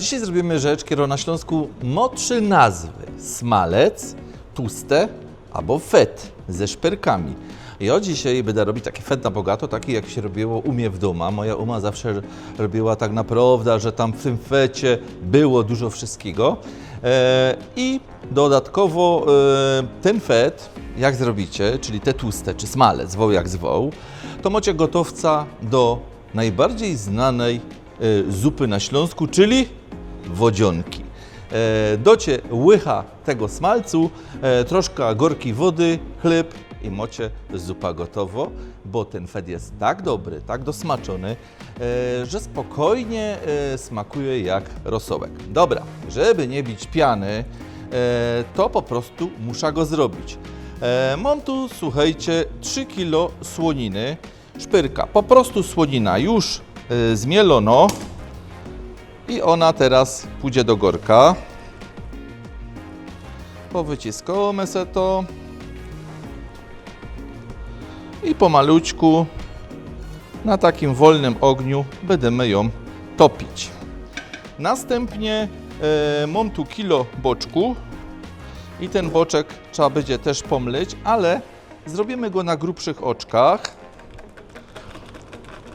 Dzisiaj zrobimy rzecz, która na Śląsku ma trzy nazwy. Smalec, tłuste albo fet ze szperkami. Ja dzisiaj będę robić taki fet na bogato, taki jak się robiło u mnie w domu. Moja uma zawsze robiła tak naprawdę, że tam w tym fecie było dużo wszystkiego. E, I dodatkowo e, ten fet, jak zrobicie, czyli te tłuste, czy smalec, zwoł jak zwoł, to macie gotowca do najbardziej znanej e, zupy na Śląsku, czyli wodzionki. E, docie łycha tego smalcu, e, troszkę gorkiej wody, chleb i mocie zupa gotowo, bo ten fed jest tak dobry, tak dosmaczony, e, że spokojnie smakuje jak rosołek. Dobra, żeby nie bić piany, to po prostu muszę go zrobić. Mam tu, słuchajcie, 3 kg słoniny, szpyrka, po prostu słonina już zmielono, i ona teraz pójdzie do gorka. Powyciskamy se to. I pomalućku na takim wolnym ogniu będziemy ją topić. Następnie e, mam tu kilo boczku i ten boczek trzeba będzie też pomyć, ale zrobimy go na grubszych oczkach.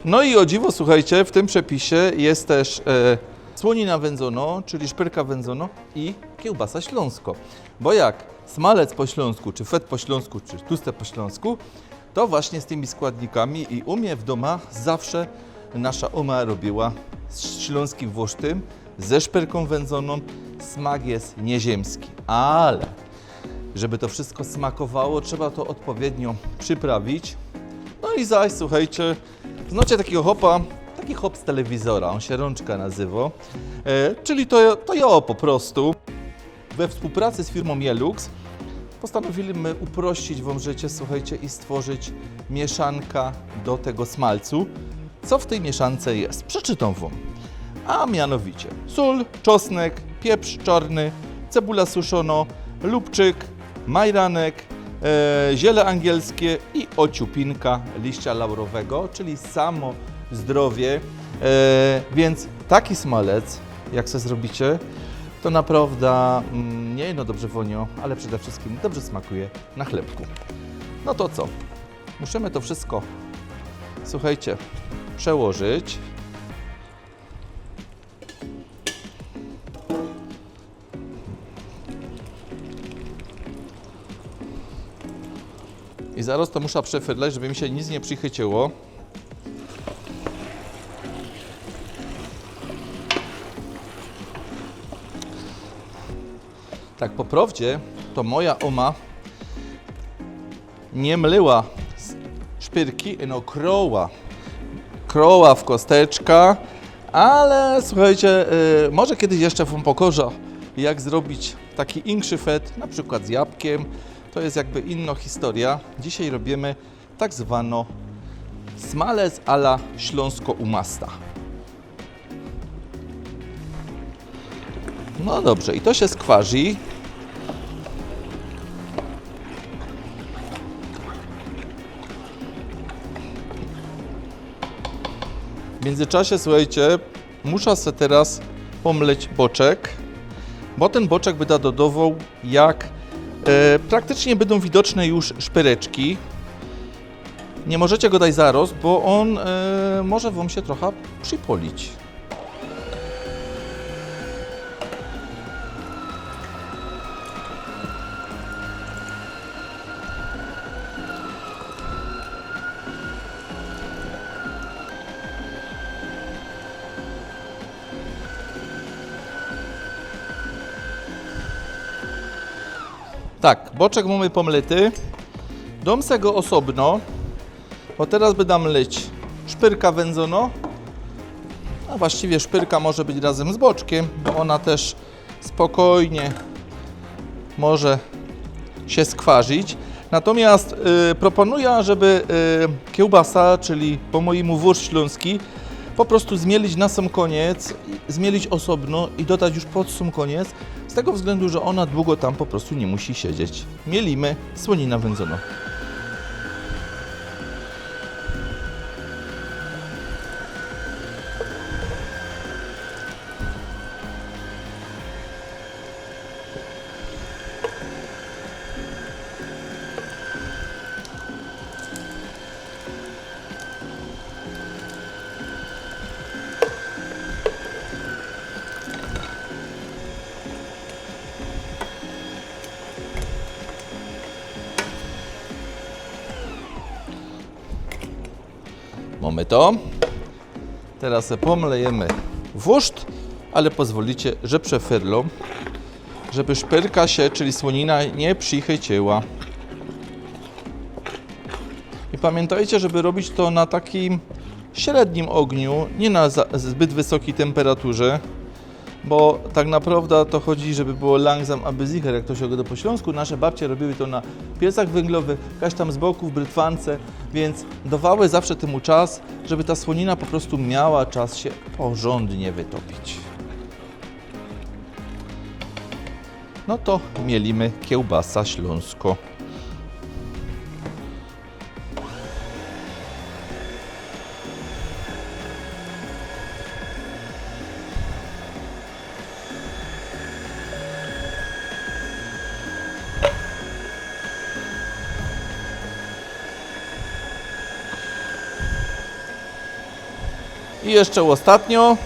No i o dziwo, słuchajcie, w tym przepisie jest też e, słonina wędzono, czyli szpyrka wędzono i kiełbasa śląsko. Bo jak smalec po śląsku, czy fet po śląsku, czy tłuste po śląsku, to właśnie z tymi składnikami i u mnie w doma zawsze nasza oma robiła z śląskim włosztym, ze szpyrką wędzoną. Smak jest nieziemski, ale żeby to wszystko smakowało, trzeba to odpowiednio przyprawić. No i zaś, słuchajcie, znacie takiego hopa, taki hop z telewizora, on się Rączka nazywa, e, czyli to, to ja po prostu. We współpracy z firmą Jelux postanowiliśmy uprościć Wam życie, słuchajcie, i stworzyć mieszanka do tego smalcu. Co w tej mieszance jest? Przeczytam Wam. A mianowicie sól, czosnek, pieprz czarny, cebula suszono, lubczyk, majranek, e, ziele angielskie i ociupinka liścia laurowego, czyli samo zdrowie. E, więc taki smalec, jak sobie zrobicie, to naprawdę mm, nie no dobrze wonio, ale przede wszystkim dobrze smakuje na chlebku. No to co? Musimy to wszystko, słuchajcie, przełożyć. I zaraz to muszę przefydlać, żeby mi się nic nie przychyciło. Tak po prawdzie, to moja oma nie mlyła s- szpyrki, no kroła. Kroła w kosteczka, ale słuchajcie, y, może kiedyś jeszcze wam pokorza, jak zrobić taki inkszy fet, na przykład z jabłkiem. To jest jakby inna historia. Dzisiaj robimy tak zwano smalec ala śląsko-umasta. No dobrze, i to się skwarzy. W międzyczasie, słuchajcie, muszę sobie teraz pomleć boczek, bo ten boczek będę dodawał, jak e, praktycznie będą widoczne już szpyreczki. Nie możecie go dać zaraz, bo on e, może Wam się trochę przypolić. Tak, boczek mamy pomlety. Dom se go osobno, bo teraz będę mleć szpyrka wędzono. A właściwie szpyrka może być razem z boczkiem, bo ona też spokojnie może się skwarzyć. Natomiast y, proponuję, żeby y, kiełbasa, czyli po mojemu wóz śląski, po prostu zmielić na sam koniec, zmielić osobno i dodać już pod sam koniec, z tego względu, że ona długo tam po prostu nie musi siedzieć. Mielimy słonina wędzona. Mamy to. Teraz pomlejemy wóżd, ale pozwolicie, że przefyrlą, żeby szpyrka się, czyli słonina nie przichyciła. I pamiętajcie, żeby robić to na takim średnim ogniu, nie na zbyt wysokiej temperaturze, bo tak naprawdę to chodzi, żeby było langsam, aby zicher, jak to się go po śląsku. Nasze babcie robiły to na piecach węglowych, jakaś tam z boku w brytwance, więc dawały zawsze temu czas, żeby ta słonina po prostu miała czas się porządnie wytopić. No to mielimy kiełbasa śląsko. I jeszcze ostatnio.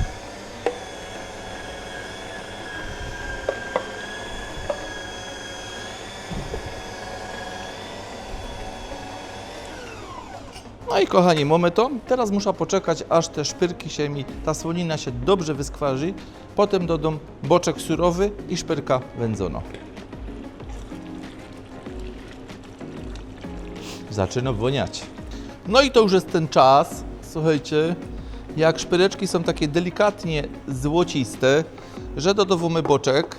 No i kochani, mamy to. Teraz muszę poczekać, aż te szpyrki się mi, ta słonina się dobrze wyskwarzy. Potem dodam boczek surowy i szpyrka wędzona. Zaczyna woniać. No i to już jest ten czas, słuchajcie, jak szpyreczki są takie delikatnie złociste, że dodawamy boczek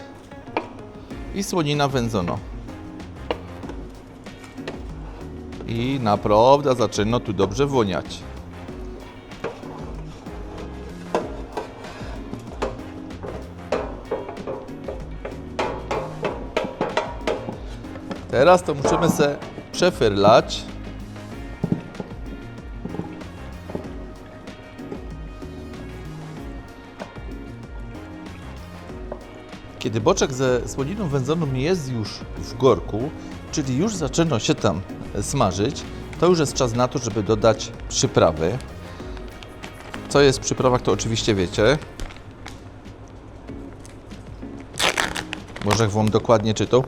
i słonina wędzono. I naprawdę zaczyna tu dobrze woniać. Teraz to musimy se przefyrlać. Kiedy boczek ze słoniną wędzoną jest już w gorku, czyli już zaczyna się tam smażyć, to już jest czas na to, żeby dodać przyprawy. Co jest w przyprawach, to oczywiście wiecie. Może wam dokładnie czytał.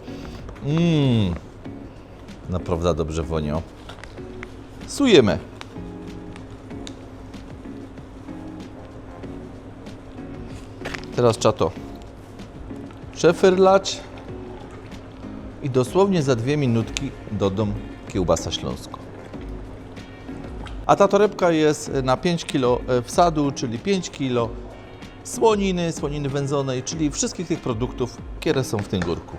Mmm, naprawdę dobrze wonią. Sujemy. Teraz trzeba to przefyrlać i dosłownie za dwie minutki dodam kiełbasa śląską. A ta torebka jest na 5 kg wsadu, czyli 5 kg słoniny, słoniny wędzonej, czyli wszystkich tych produktów, które są w tym górku.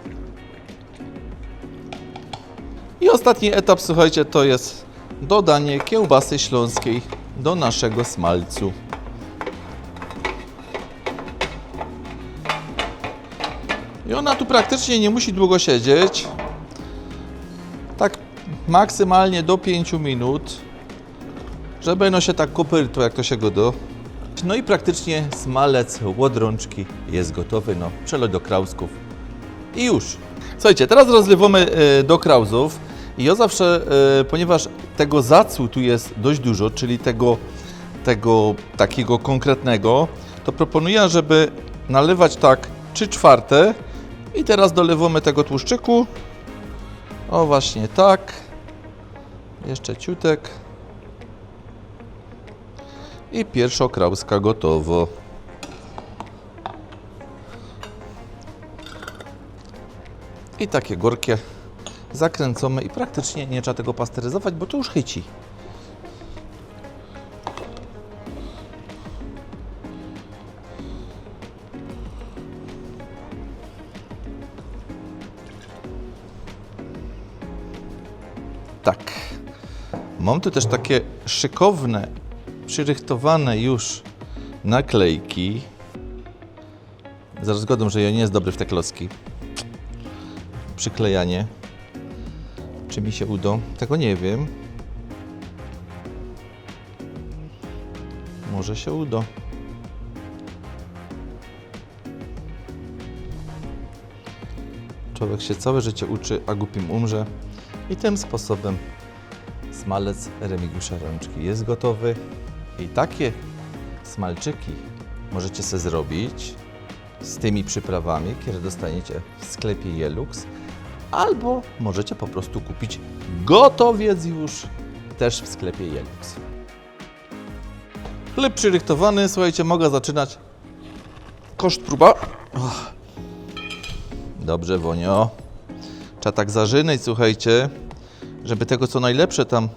I ostatni etap, słuchajcie, to jest dodanie kiełbasy śląskiej do naszego smalcu. Praktycznie nie musi długo siedzieć. Tak maksymalnie do 5 minut, żeby no się tak kopytło, jak to się go do. No i praktycznie smalec łodrączki jest gotowy. No, przelot do krausków i już. Słuchajcie, teraz rozlewamy e, do krauzów. I ja zawsze, e, ponieważ tego zacu tu jest dość dużo, czyli tego, tego takiego konkretnego, to proponuję, żeby nalewać tak 3 czwarte i teraz dolewamy tego tłuszczyku. O właśnie tak. Jeszcze ciutek. I pierwsza krauska gotowo. I takie gorkie zakręcamy i praktycznie nie trzeba tego pasteryzować, bo to już chyci. Mam tu też takie szykowne, przyrychtowane już naklejki. Zaraz zgodą, że ja nie jest dobry w te klocki. Przyklejanie. Czy mi się uda? Tego nie wiem. Może się uda. Człowiek się całe życie uczy, a głupim umrze. I tym sposobem smalec Remigiusza Rączki jest gotowy. I takie smalczyki możecie sobie zrobić z tymi przyprawami, które dostaniecie w sklepie Jelux, albo możecie po prostu kupić gotowiec już też w sklepie Jelux. Chleb przyrychtowany, słuchajcie, mogę zaczynać. Koszt próba. Dobrze, Wonio. Trzeba tak zażynać, słuchajcie, żeby tego co najlepsze tam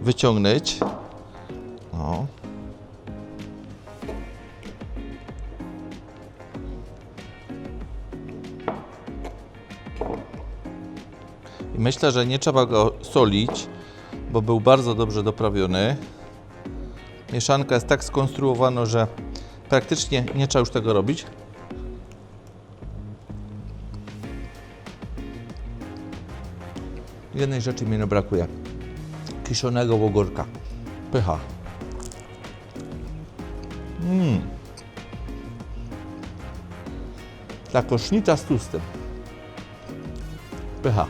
wyciągnąć. I myślę, że nie trzeba go solić, bo był bardzo dobrze doprawiony. Mieszanka jest tak skonstruowana, że praktycznie nie trzeba już tego robić. Jednej rzeczy mi nie brakuje. Kiszonego ogórka. Pycha. Mmm. Ta kosznica z tłustem. Pycha.